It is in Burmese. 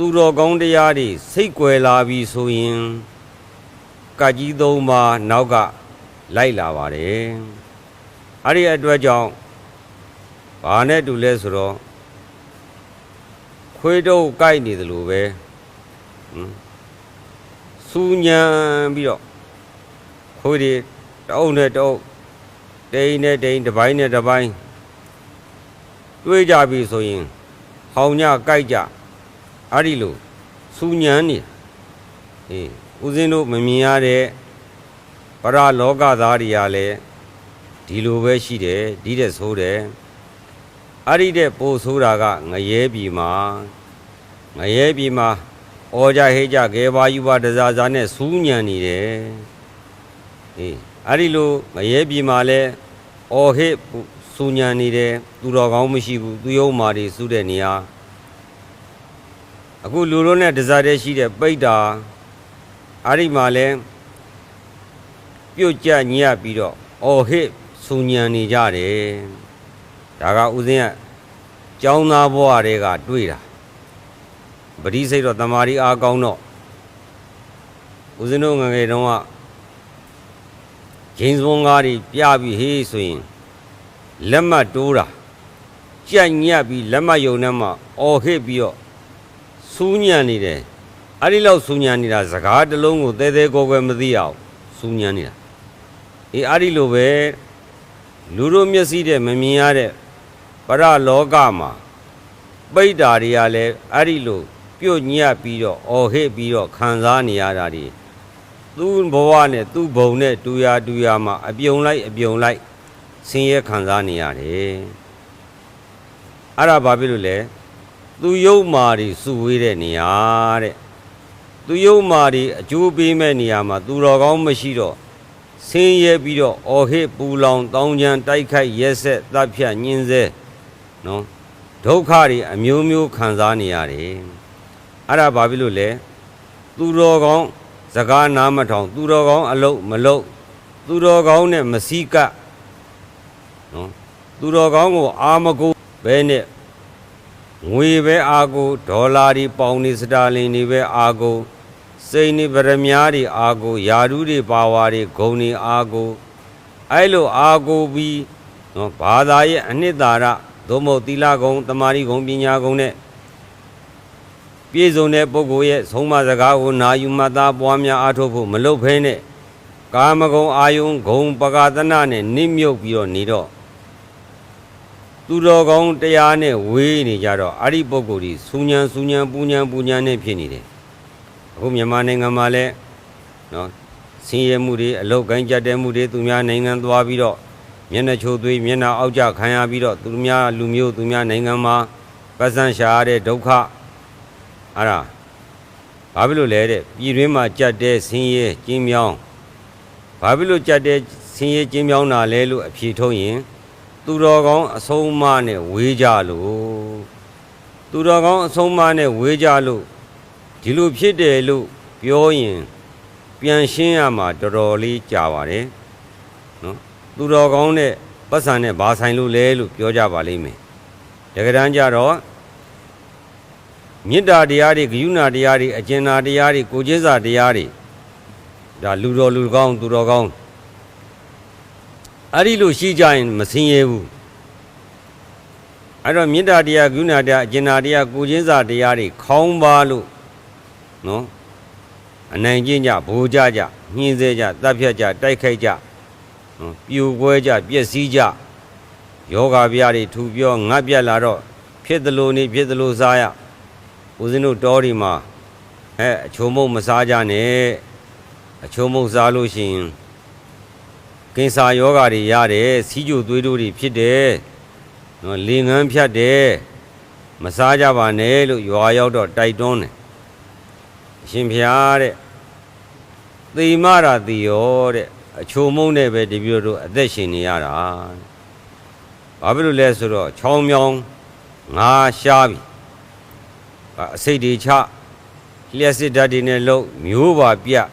သူတော်ကောင်းတရားတွေစိတ်ကွယ်လာပြီဆိုရင်ကကြီးသုံးပါးနောက်ကလိုက်လာပါတယ်အဲ့ဒီအတွက်ကြောင့်ဘာနဲ့တူလဲဆိုတော့ခွေးတုပ်ကိုက်နေတယ်လို့ပဲဟမ်စူညံပြီးတော့ခွေးတွေတအုပ်နဲ့တအုပ်တိန်နဲ့တိန်တစ်ပိုင်းနဲ့တစ်ပိုင်းတွေးကြပြီဆိုရင်ဟောင်ညကိုက်ကြ အဲ့ဒီလိုစူညံနေအေးဦးဇင်းတို့မမြင်ရတဲ့ပရလောကသားတွေကလည်းဒီလိုပဲရှိတယ်ဒီတဲ့ဆိုးတယ်အဲ့ဒီတဲ့ပို့ဆိုးတာကငရဲပြီမှာငရဲပြီမှာဩကြဟေးကြကေပါယူပါတစားစားနဲ့စူးညံနေတယ်အေးအဲ့ဒီလိုငရဲပြီမှာလဲဩဟေးစူးညံနေတယ်သူတော်ကောင်းမရှိဘူးသူယုံမာတွေစူးတဲ့နေရာ အခုလူလုံးနဲ့တစားတည်းရှိတဲ့ပိတ်တာအဲ့ဒီမှာလဲပြုတ်ကြညံ့ပြီးတော့ဩဟေးစူးညံနေကြတယ်ဒါကဥစဉ်ကကျောင်းသားဘဝတွေကတွေ့တာပရိစိတ်တော့တမာရီအားကောင်းတော့ဦးဇင်းတို့ငယ်ငယ်တုန်းကဂျင်းစုံကားတွေပြပြီးဟေးဆိုရင်လက်မှတ်တိုးတာကြက်ညက်ပြီးလက်မှတ်ယုံထဲမှာအော်ဟစ်ပြီးတော့ စူးညံနေတယ်အဲ့ဒီလောက်စူးညံနေတာစကားတစ်လုံးကိုတဲတဲကိုယ်ကိုယ်မသိအောင်စူးညံနေတာအေးအဲ့ဒီလိုပဲလူတို့မျက်စိတဲ့မမြင်ရတဲ့ပရလောကမှာပိဋ္ဌာတွေကလည်းအဲ့ဒီလိုပြုတ်ညက်ပြီးတော့အော်ဟစ်ပြီးတော့ခံစားနေရတာဒီသူ့ဘဝနဲ့သူ့ဘုံနဲ့တူရတူရမှာအပြုံလိုက်အပြုံလိုက်ဆင်းရဲခံစားနေရတယ်အဲ့ဒါဘာဖြစ်လို့လဲ သူယုံမာတွေစုဝေးတဲ့နေရာတဲ့သူယုံမာတွေအကျိုးပေးမဲ့နေရာမှာသူတော်ကောင်းမရှိတော့ဆင်းရဲပြီးတော့အော်ဟစ်ပူလောင်တောင်းကြံတိုက်ခိုက်ရက်ဆက်တပ်ဖြတ်ညှင်းဆဲနော်ဒုက္ခတွေအမျိုးမျိုးခံစားနေရတယ်အဲ့ဒါဘာဖြစ်လို့လဲသူတော်ကောင်းစကားနားမထောင်သူတော်ကောင်းအလုတ်မလုတ်သူတော်ကောင်းနဲ့မစည်းကပ်နော်သူတော်ကောင်းကိုအာမကိုဘဲနဲ့ ငွေပဲအာကိုဒေါ်လာတွေပေါင်တွေစတာလင်တွေပဲအာကိုစိန်တွေဗရမ ्या တွေအာကိုယာဓုတွေပါဝါတွေဂုံတွေအာကိုအဲ့လိုအာကိုပြီးနော်ဘာသာရဲ့အနှစ်သာရသို့မဟုတ်သီလဂုံတမာရီဂုံပညာဂုံနဲ့ပြည့်စုံတဲ့ပုဂ္ဂိုလ်ရဲ့ဆုံးမစကားကိုနာယူမှတ်သားပွားများအားထုတ်ဖို့မလုပ်ဖဲနဲ့ကာမဂုံအာယုံဂုံပကာသနာနဲ့နစ်မြုပ်ပြီးတော့နေတော့ သူတော်ကောင်းတရားနဲ့ဝေးနေကြတော့အဲ့ဒီပုဂ္ဂိုလ်ဒီစူညံစူညံပူညံပူညံနဲ့ဖြစ်နေတယ်အခုမြန်မာနိုင်ငံမှာလည်းနော်ဆင်းရဲမှုတွေအလောက်ကိုင်းကြက်တဲ့မှုတွေသူများနိုင်ငံသွားပြီးတော့မျက်နှာချိုသွေးမျက်နှာအောက်ကျခံရပြီးတော့သူများလူမျိုးသူများနိုင်ငံမှာပတ်စံရှာရတဲ့ဒုက္ခအဲ့ဒါဘာဖြစ်လို့လဲတဲ့ပြည်တွင်းမှာကြက်တဲ့ဆင်းရဲကျင်းမြောင်းဘာဖြစ်လို့ကြက်တဲ့ဆင်းရဲကျင်းမြောင်းတာလဲလို့အဖြေထုတ်ရင် သူတော်ကောင်းအဆုံးအမနဲ့ဝေးကြလို့သူတော်ကောင်းအဆုံးအမနဲ့ဝေးကြလို့ဒီလိုဖြစ်တယ်လို့ပြောရင်ပြန်ရှင်းရမှာတော်တော်လေးကြာပါတယ်နော်သူတော်ကောင်းနဲ့ပတ်စံနဲ့ဘာဆိုင်လို့လဲလို့ပြောကြပါလိမ့်မယ်တကယ်တမ်းကျတော့မေတ္တာတရားတွေဂရုဏာတရားတွေအကျဉ်းနာတရားတွေကိုကျင်းစာတရားတွေဒါလူတော်လူကောင်းသူတော်ကောင်း အဲ့ဒီလိုရှိကြရင်မစင်ရဲဘူးအဲ့တော့မေတ္တာတရားဂရုဏာတရားအကျဉ်းနာတရားကိုကျင်းစာတရားတွေခေါင်းပါလို့နော်အနိုင်ကျင့်ကြဘိုးကြကြညှင်းဆဲကြတပ်ဖြတ်ကြတိုက်ခိုက်ကြနော်ပြိုပွဲကြပျက်စီးကြယောဂဗျာတွေထူပြောငတ်ပြက်လာတော့ဖြစ်သလိုနေဖြစ်သလိုစားရဦးဇင်းတို့တောဒီမှာအဲအချုံမုံမစားကြနဲ့အချုံမုံစားလို့ရှိရင် ကင်ဆာယောဂတွေရတယ်စီးကျိုသွေးတို့တွေဖြစ်တယ်နော်လေငန်းဖြတ်တယ်မစားကြပါနဲ့လို့ရွာရောက်တော့တိုက်တွန်းတယ်အရှင်ဖျားတဲ့သေမရာတိယောတဲ့အချိုမုံနဲ့ပဲတပြို့တို့အသက်ရှင်နေရတာဘာဖြစ်လို့လဲဆိုတော့ချောင်းမြောင်းငါရှားပြီအစိတ်တွေချလျှက်စစ်ဓာတ်တွေနဲ့လှုပ်မျိုးပါပြတ်